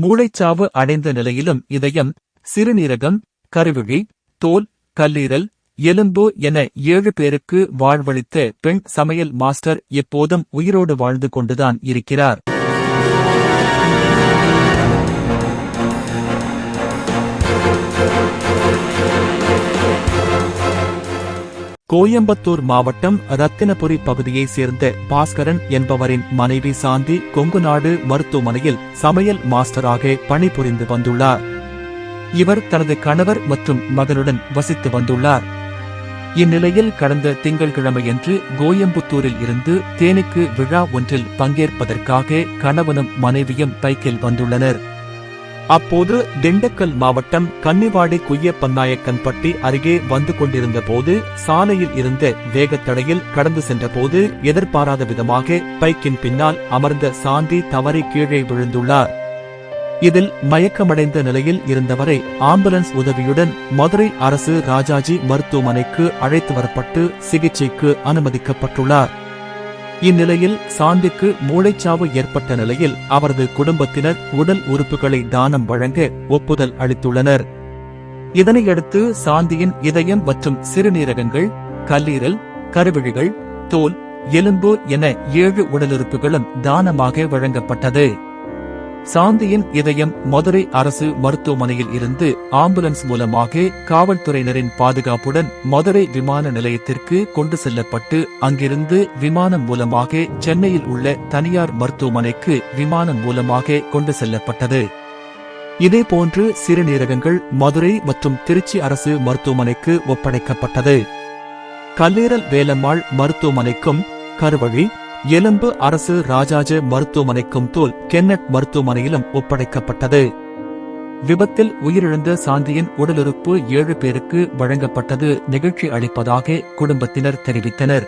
மூளைச்சாவு அடைந்த நிலையிலும் இதயம் சிறுநீரகம் கருவிழி தோல் கல்லீரல் எலும்பு என ஏழு பேருக்கு வாழ்வளித்த பெண் சமையல் மாஸ்டர் எப்போதும் உயிரோடு வாழ்ந்து கொண்டுதான் இருக்கிறார். கோயம்புத்தூர் மாவட்டம் ரத்தினபுரி பகுதியைச் சேர்ந்த பாஸ்கரன் என்பவரின் மனைவி சாந்தி கொங்குநாடு மருத்துவமனையில் சமையல் மாஸ்டராக பணிபுரிந்து வந்துள்ளார். இவர் தனது கணவர் மற்றும் மகனுடன் வசித்து வந்துள்ளார். இந்நிலையில் கடந்த திங்கள்கிழமையன்று கோயம்புத்தூரில் இருந்து தேனிக்கு விழா ஒன்றில் பங்கேற்பதற்காக கணவனும் மனைவியும் பைக்கில் வந்துள்ளனர். அப்போது திண்டுக்கல் மாவட்டம் கன்னிவாடி குய்யப்பநாயக்கன்பட்டி அருகே வந்து கொண்டிருந்த போது சாலையில் இருந்த வேகத்தடையில் கடந்து சென்றபோது எதிர்பாராத விதமாக பைக்கின் பின்னால் அமர்ந்த சாந்தி தவறி கீழே விழுந்துள்ளார். இதில் மயக்கமடைந்த நிலையில் இருந்தவரை ஆம்புலன்ஸ் உதவியுடன் மதுரை அரசு ராஜாஜி மருத்துவமனைக்கு அழைத்து வரப்பட்டு சிகிச்சைக்கு அனுமதிக்கப்பட்டுள்ளார். இந்நிலையில் சாந்திக்கு மூளைச்சாவு ஏற்பட்ட நிலையில் அவரது குடும்பத்தினர் உடல் உறுப்புகளை தானம் வழங்க ஒப்புதல் அளித்துள்ளனர். இதனையடுத்து சாந்தியின் இதயம் மற்றும் சிறுநீரகங்கள் கல்லீரல் கருவிழிகள் தோல் எலும்பு என ஏழு உடலுறுப்புகளும் தானமாக வழங்கப்பட்டது. சாந்தியின் இதயம் மதுரை அரசு மருத்துவமனையில் இருந்து ஆம்புலன்ஸ் மூலமாக காவல்துறையினரின் பாதுகாப்புடன் மதுரை விமான நிலையத்திற்கு கொண்டு செல்லப்பட்டு அங்கிருந்து விமானம் மூலமாக சென்னையில் உள்ள தனியார் மருத்துவமனைக்கு விமானம் மூலமாக கொண்டு செல்லப்பட்டது. இதேபோன்று சிறுநீரகங்கள் மதுரை மற்றும் திருச்சி அரசு மருத்துவமனைக்கு ஒப்படைக்கப்பட்டது. கல்லீரல் வேலம்மாள் மருத்துவமனைக்கும் கருவழி எலும்பு அரசு ராஜாஜ மருத்துவமனைக்கும் தோல் கென்னட் மருத்துவமனையிலும் ஒப்படைக்கப்பட்டது. விபத்தில் உயிரிழந்த சாந்தியின் உடலுறுப்பு ஏழு பேருக்கு வழங்கப்பட்டது. நிகழ்ச்சி அளிப்பதாக குடும்பத்தினர் தெரிவித்தனர்.